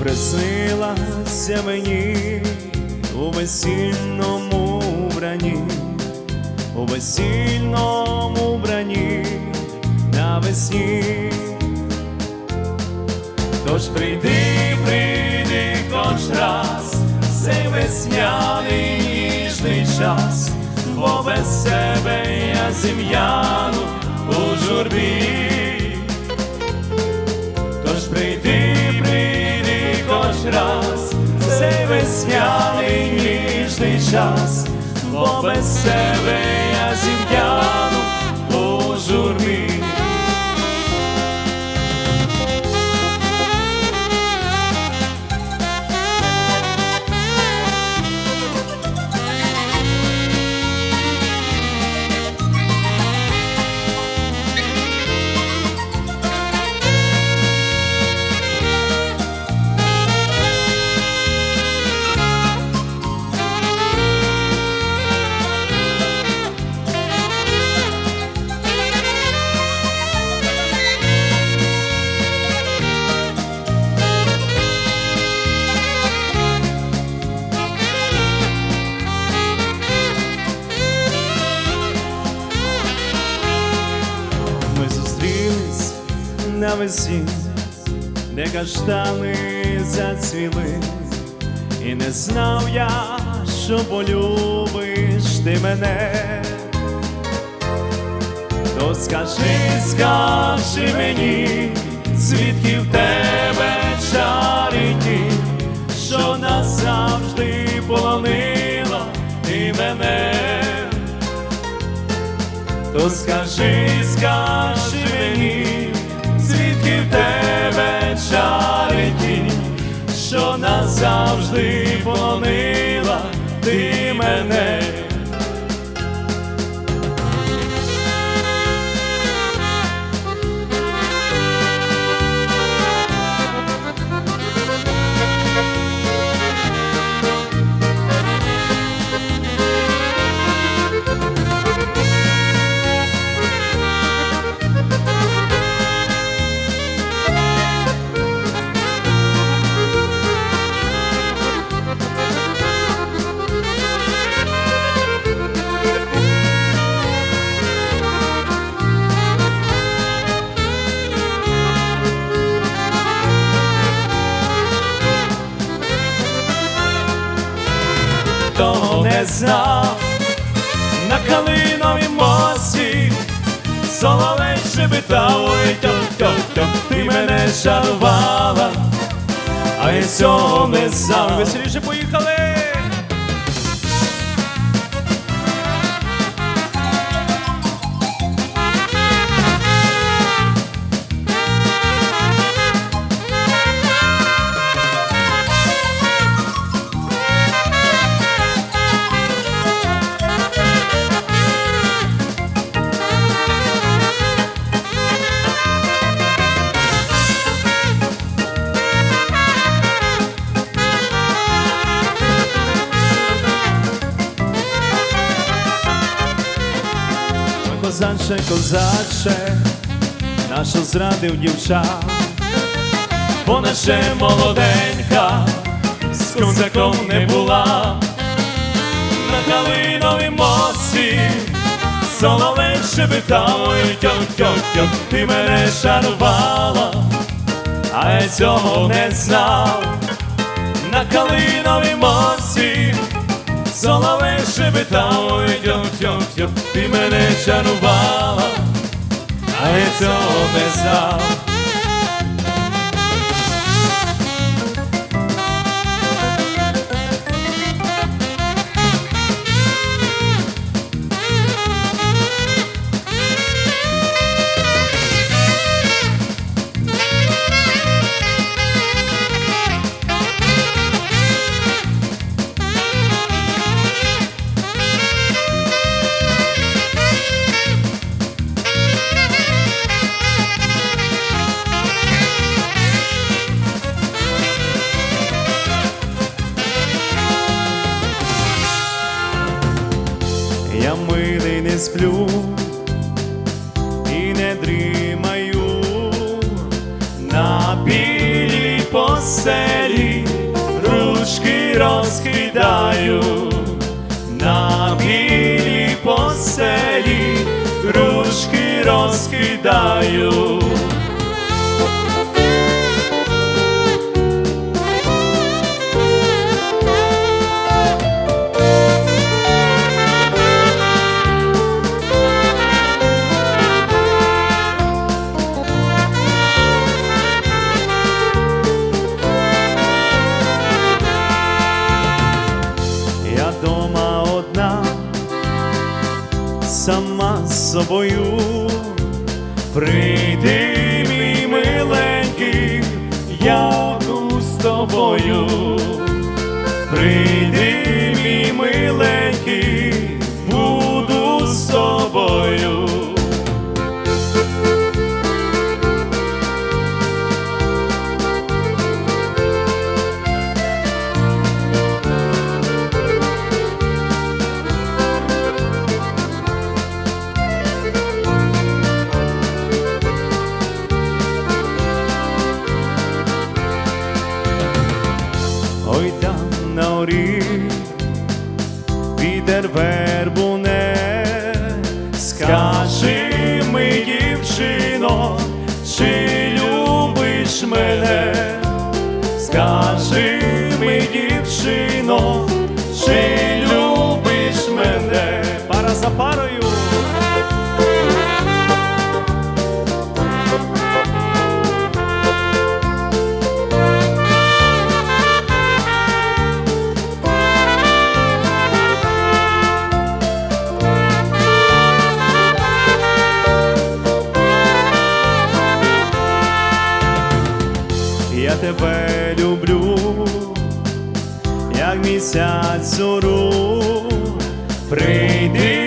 приснилася мені у весільному вбранні, у весільному вбранні навесні. Тож прийди, прийди хоч раз, цей весняний ніжний час, бо без себе я зім'яну у журбі. Весняний ніжний час, бо без себе я зім'яну на весіллі, де каштани зацвіли, і не знав я, що полюбиш ти мене. То скажи, скажи мені, звідки в тебе чаріті, що назавжди полонила ти мене. То скажи, скажи мені, звідки в тебе чаріті, що назавжди полонила ти мене. Знав на калиновій мості, соловей шебетав, ой тьох-тьох-тьох, ти мене шарувала, а я цього не знав. Веселіше поїхали! Козаче, козаче, наша зрадив дівча, бо наша молоденька з козаком не була, на калиновій мості соловей шебетав, ой тьох-тьох-тьох, ти мене шанувала, а я цього не знав, на калиновій мості Соловей шебетав, ой тьох-тьох-тьох, ти мене шанувала, а я цього не знав. розкидаю на білі поселі, кружки розкидаю. Собою. Прийди, мій миленький, я буду з тобою. Прийди, мій миленький, буду з тобою. Чи любиш мене? Скажи тебе люблю, як місяць зору. Прийди,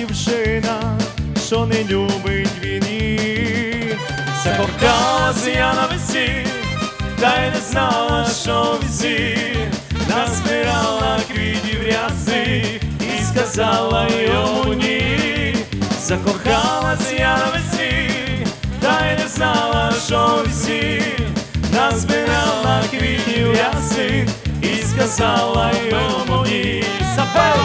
дівчина, що не любить він її. Закохалася я на весі, та й не знала, що в весі, назбирала квітів ряси і сказала йому ні. Закохалася я на весі, та й не знала, що в весі, назбирала квітів ряси і сказала йому ні. Запела!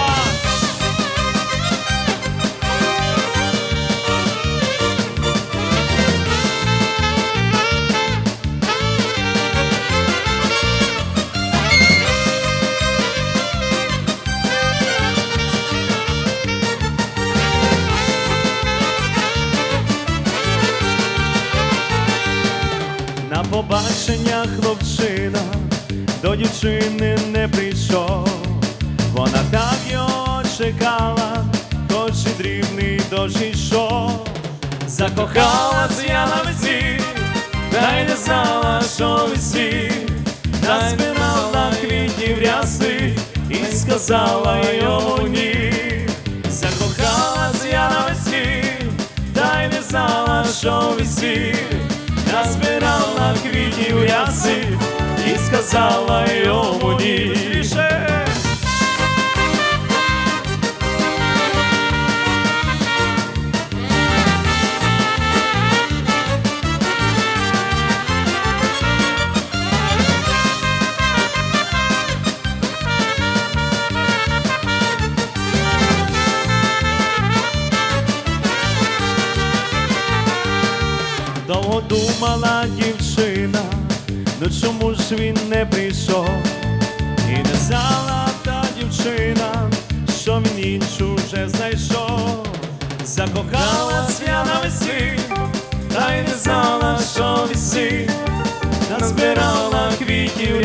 Дівчини не прийшов. Вона так його чекала, хоч і дрібний дощ йшов. Закохалась я на весі, та й не знала, що весі. Назбирала квітів ряси і сказала йому ні. Закохалась я на весі, та й не знала, що весі. Назбирала квітів ряси і сказала йому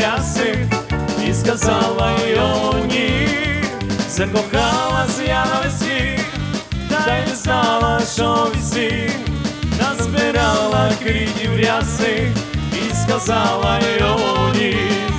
Квітів і сказала ні. Закохалась я на весні, та й знала, що весні назбирала квітів рясы і сказала ні.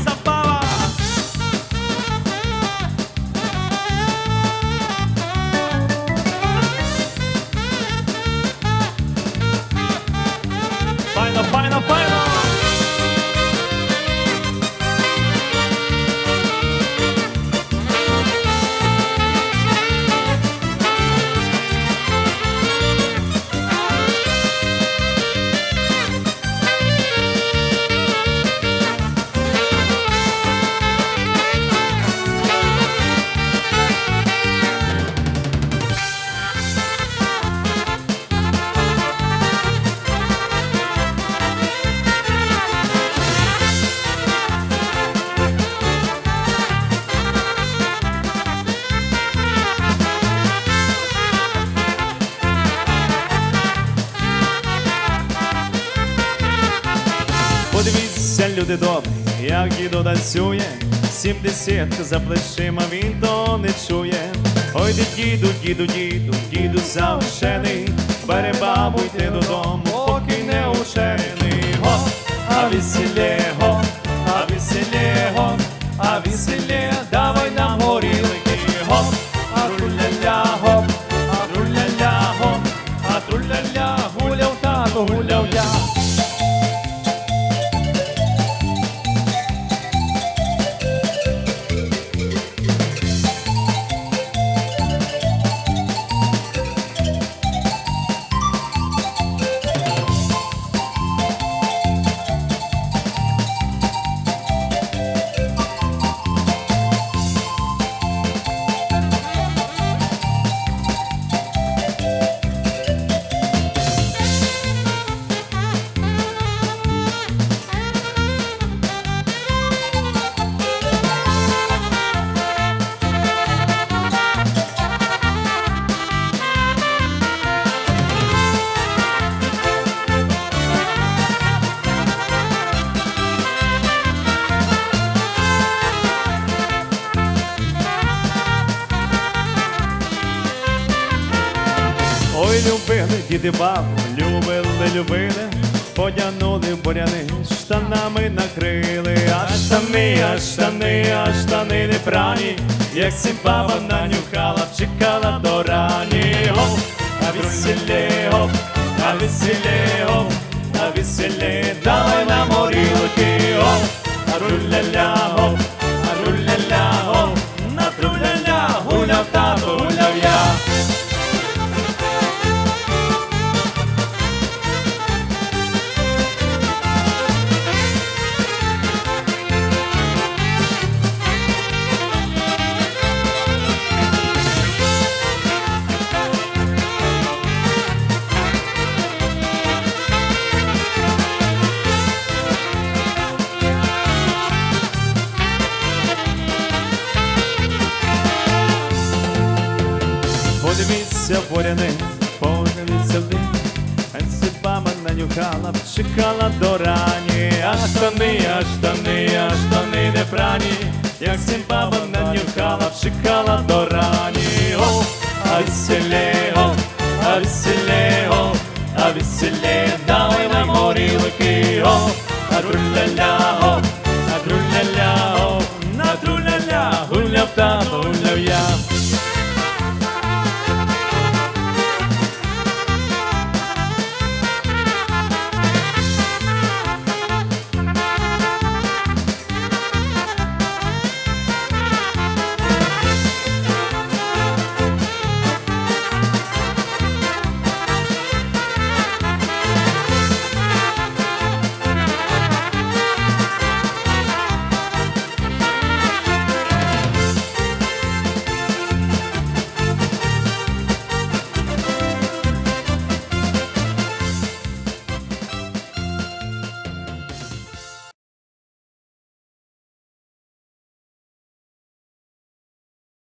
Люди добрі, як дідо танцює, сімдесят за плечима він то не чує. Ой, діду, діду, діду, діду завшений, Бере бабу йти додому, поки не учений. Го, а веселє, го, любили діди бабу, любили, любили, подянули буряни, штанами накрили, а штани, а штани, а штани не прані, як сім баба нанюхала, чекала до рані. Оп, а веселі, оп, а веселі, оп, а веселі, давай нам Подивіться в дим, Енці баба нанюхала, чекала до рані, а штани, а штани, а штани не прані, як сім баба нанюхала, чекала до рані. О, а о, а о, а веселє, давай нам горілки, о, а труля-ля, о, а труля-ля, о, на труля-ля, гуляв тато,